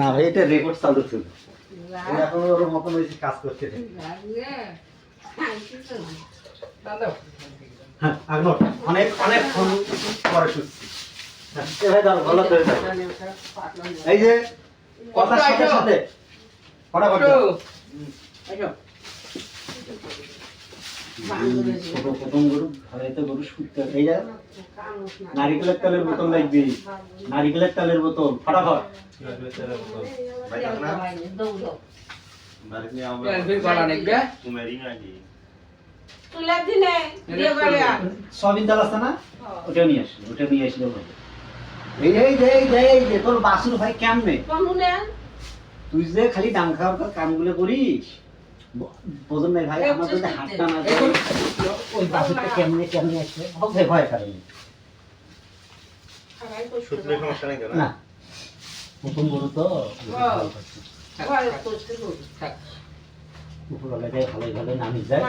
না ভাই এটা রেকর্ড চালু ছিল এখন ওর মতন ওই কাজ করতে থাকে। হ্যাঁ অনেক অনেক ফোন পরে শুনছি। ভালো করে এই যে কথার সাথে সাথে। ফটাফট। ছোট প্রথম গরু ঘরেতে গরু এই যে নারিকেলের তেলের বোতল লাগবে নারিকেলের তেলের বোতল ফটাফট। তুলার দিনে বিয়ে করে আন। সয়াবিন তেল আছে না? ওটা নিয়ে আসি ওটা নিয়ে আসলে এই যে এই যে এই যে তোর বাসুর ভাই কেমনে? তুই যে খালি ডাং খাওয়ার কামগুলো করিস বোঝেন নাই ভাই আমার যদি হাতটা না ওই কেমনে কেমনে আসবে ভয় কারণে না। গরু তো। উপরওয়ালাটাই ভালোই নামি যায়।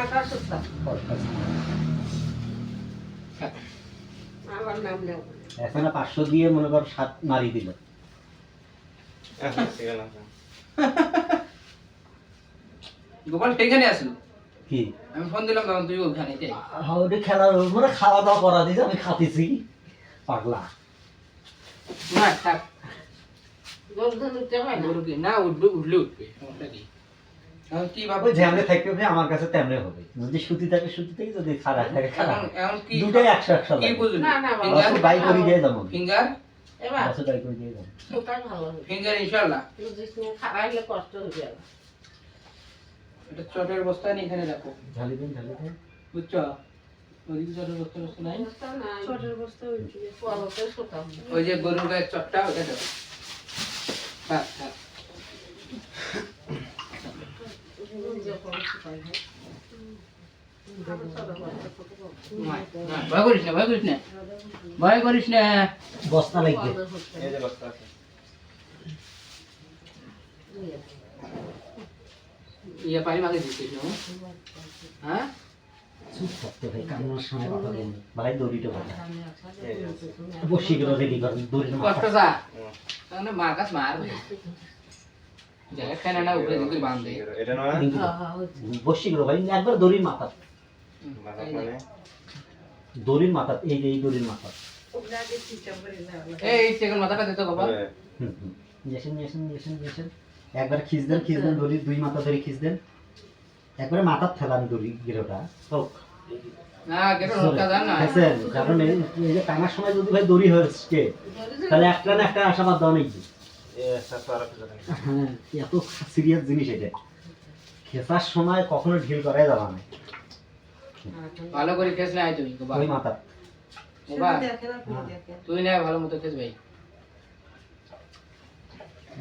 এখানে পাঁচশো দিয়ে মনে কর সাত মারি দিল। গোপাল সেখানে আসলো। কি? আমি ফোন দিলাম তখন তুই ওখানে যাই ওটা খেলা মানে খাওয়া দাওয়া করা দিয়েছে আমি খাতেছি। পাগলা। না থাক। গর্দন উঠতে না। গরু কি? না উঠবে উঠলে উঠবে কি? এখন কি ভাবো? ওই যেমনে থাকবে আমার কাছে তেমনে হবে। যদি সুতি থাকে সুতি থেকে যদি খারাপ থাকে খারাপ এখন এখন কি দুটাই একশো একশো না, না, বাই করে দিয়ে যাব। ফিঙ্গার এবার? বছর বাই করে দিয়ে যাব। সুতাই ভালো হবে। ফিঙ্গার ইনশাআল্লাহ বুঝিস না, কষ্ট যাবে। এটা চটের বস্তা নিয়ে এখানে রাখো ঢালি দিন ঢালি দিন। বুঝছ? ওদিকে চটের বস্তা বস্তা নাই? বস্তা নাই। পরতে সুতা ওই যে গরুর গায়ের চটটা ওটা দাও হয়। না, ভয় করিস না ভয় করিস না। ভয় করিস না। বস্তা লাগবে। এই যে বস্তা আছে। ইয়ে পানি মাকে দিচ্ছিস হ্যাঁ? চুপ থাকতে ভাই কান্নার সময় কথা বলবে ভাই দড়িটা কথা আমি এই যে আছে। বসি গুলো রেডি করেন দড়ির কষ্ট মাথা যা। তাহলে মার কাছ মার জায়গা খায় না উপরে দিকে বাঁধ। এটা না হ্যাঁ, হ্যাঁ, হচ্ছে। বসি গুলো ভাই একবার দড়ির মাথা মানে? দড়ির মাথা এই যে এই দড়ির মাথা। এই চেকন মাথাটা দিতে হুম ইয়েছেন ইয়েছেন ইয়েছেন ইয়েছেন একবার খিচ দেন খিচ দেন দড়ি দুই মাথা ধরে খিচ দেন একবারে মাথার ঠেলান দড়ি গিরোটা। হোক। না কেন রোকা জান না। খাইছেন কারণ এই এই যে টানার সময় যদি ভাই দড়ি হচ্ছে তাহলে একটা না একটা আশাবাদ দেওয়া নেই। হ্যাঁ এত সিরিয়াস জিনিস এটা? খেসার সময় কখনো ঢিল করাই যাওয়া না। ভালো করে খেস না ওই মাথা। তুই না ভালো মতো খেস ভাই।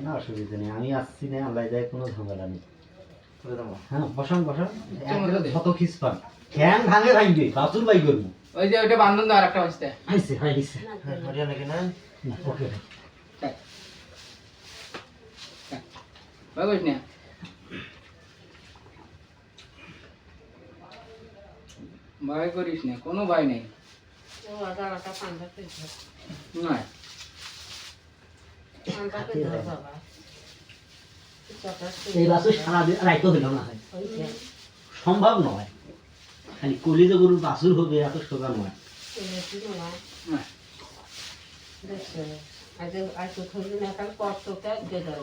না অসুবিধা নেই। আমি আসছি না আল্লাহ যায় কোনো ঝামেলা নেই। হ্যাঁ বসান বসান। কত খিস পান। ঠ্যাং ভাঙে ভাঙবে বাতুর বাই করব। ওই যে ওইটা বান্ধন দাও আর একটা আইসে হরিয়া নাকি না? ওকে। ভাই ভয় করিস না। ভয় করিস না কোনো ভয় নেই। না এই বাসু সারাদিন না হয় সম্ভব নয় খালি কলিজে গরুর বাসুর হবে এত সোজা নয়।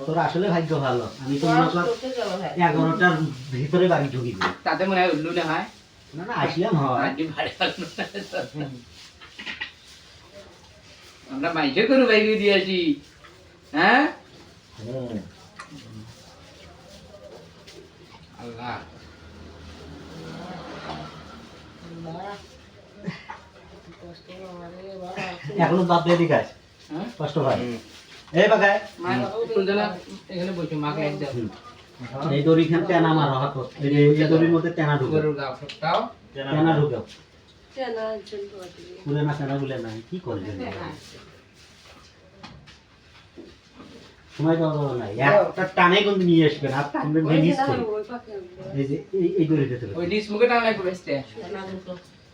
তোর আসলে ভাগ্য ভালো আমি তো মনে কর। এগারোটার ভিতরে বাড়ি ঢুকি তাতে মনে হয় উল্লু না হয় না না আসলাম হয়। আমরা মাইসে করু বাইরে দিয়ে আসি হ্যাঁ। আল্লাহ। এখনও বাদ দিয়ে দিকাস হ্যাঁ? কষ্ট হয়। এই বাগায় এখানে বসে মাকে এক এই দড়ি তেনা মার হাত এই দড়ির মধ্যে তেনা ঢুকে। তেনা ঢুকে। না তেনা গুলে নাই কি করবে হ্যাঁ। সময় দেওয়া যাবে না একটা টানে কিন্তু নিয়ে আসবেন আর টানবেন যে। এই যে এই- দড়িতে তুলে ওই ডিস মুখে টানা লাগবে বেস্টে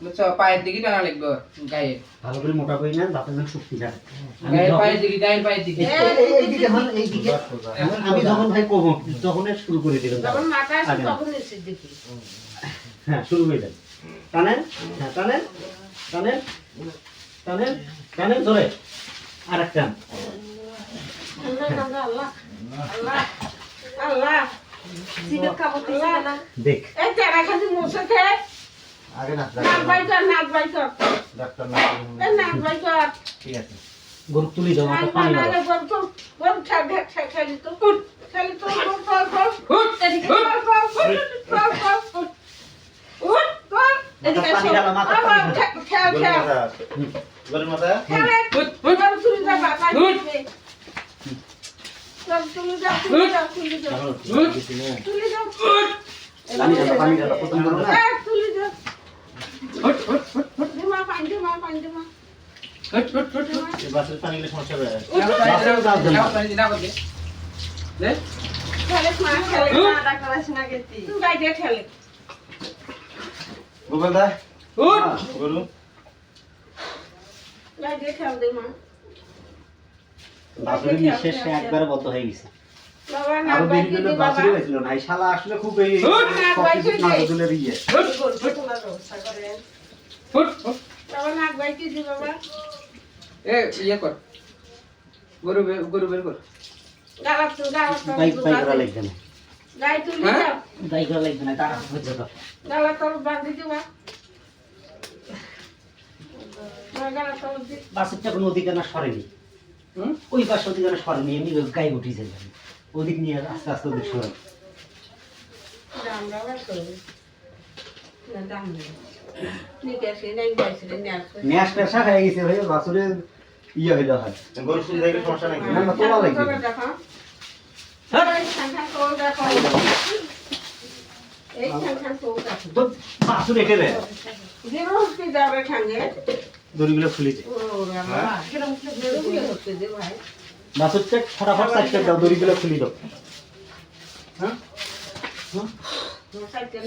বুঝছ পায়ের দিকে টানা লাগবে গায়ে। ভালো করে মোটা করে নেন দাঁতের যেন শক্তি থাকে। গায়ের পায়ের দিকে গায়ের পায়ের দিকে। এই- এই- এই- এইদিকে আমি যখন ভাই কব তখন শুরু করে দিবেন যখন মাথা আসে তখন এসে দেখি। হ্যাঁ শুরু করে দেন টানেন হ্যাঁ টানেন টানেন টানেন টানেন ধরে। আর এক দেখ খালি আগে না নাক বাই কর নাক বাই কর ডাক্তার না এই নাক বাই কর ঠিক আছে গরু তুলি দাও মাথা পানি দাও বল তো বল ছাড় ঢাক ছাড় খালি তো উঠ খালি তো বল বল বল হুট, এদিকে বল বল বল বল বল উঠ উঠ বল এদিকে মাথা পানি আবার খেয়াল খেয়াল মাথা খেলে হুট, হুট। তুলি যা বাবা উঠ। চল তুলি যা তুলি যা তুলি যা হুট। তুলি যা পানি ঢালো পানি ঢালো প্রথম গরু না এই, তুলি যা হুট, হুট, হুট, দিমা পানি দিমা পানি দিমা হুট, হুট, হুট, হুট। এই বাসের পানি গেলে সমস্যা হবে নাও, পানি দাও, দাও, দাও। নাও, পানি দাও, দে। দে। খেলে মা খেলে হুট। তুই গাইতে খেলে গোপাল দা হুট। গরু গাইতে খেল দে মা বাসুরের নিঃশ্বাস একবারে বদ্ধ হয়ে গেছে। না আরও বেশি হয়েছিল না এই শালা আসলে খুব এই। ইয়ে এ, ইয়ে কর। গরু বের- গরু বের কর। বাইক বাইক করা লাগবে না। গাই তুলি হ্যাঁ? করা লাগবে না গালা বাঁধি দিবা। বাসুরটা কোনো অধিকার না সরেনি? ওই পাশে ওদিকে অধিকার সরেনি এমনি গায়ে উঠিয়েছে ওদিক নিয়ে আস্তে আস্তে ওদিক সরে। দাম বাবা করবে না দাম দেবে নিতে আসে নাই গাইছে নিয়ে আসবে ন্যাস পেশা হয়ে গেছে ভাই বাসুরের ইয়ে হইল হয় গরু শুনতে গেলে সমস্যা নাই না, না, তোলা লাগবে। দেখো। হ্যাঁ। একে হচ্ছে যাবে খাঙ্গে দড়িগুলো খুলেছে ও বাবা যেরকম যেরকম হচ্ছে যে ভাই? বাসুরটা ফটাফট সাইডটা দাও দড়িগুলো খুলি দাও। হ্যাঁ? সাইকেল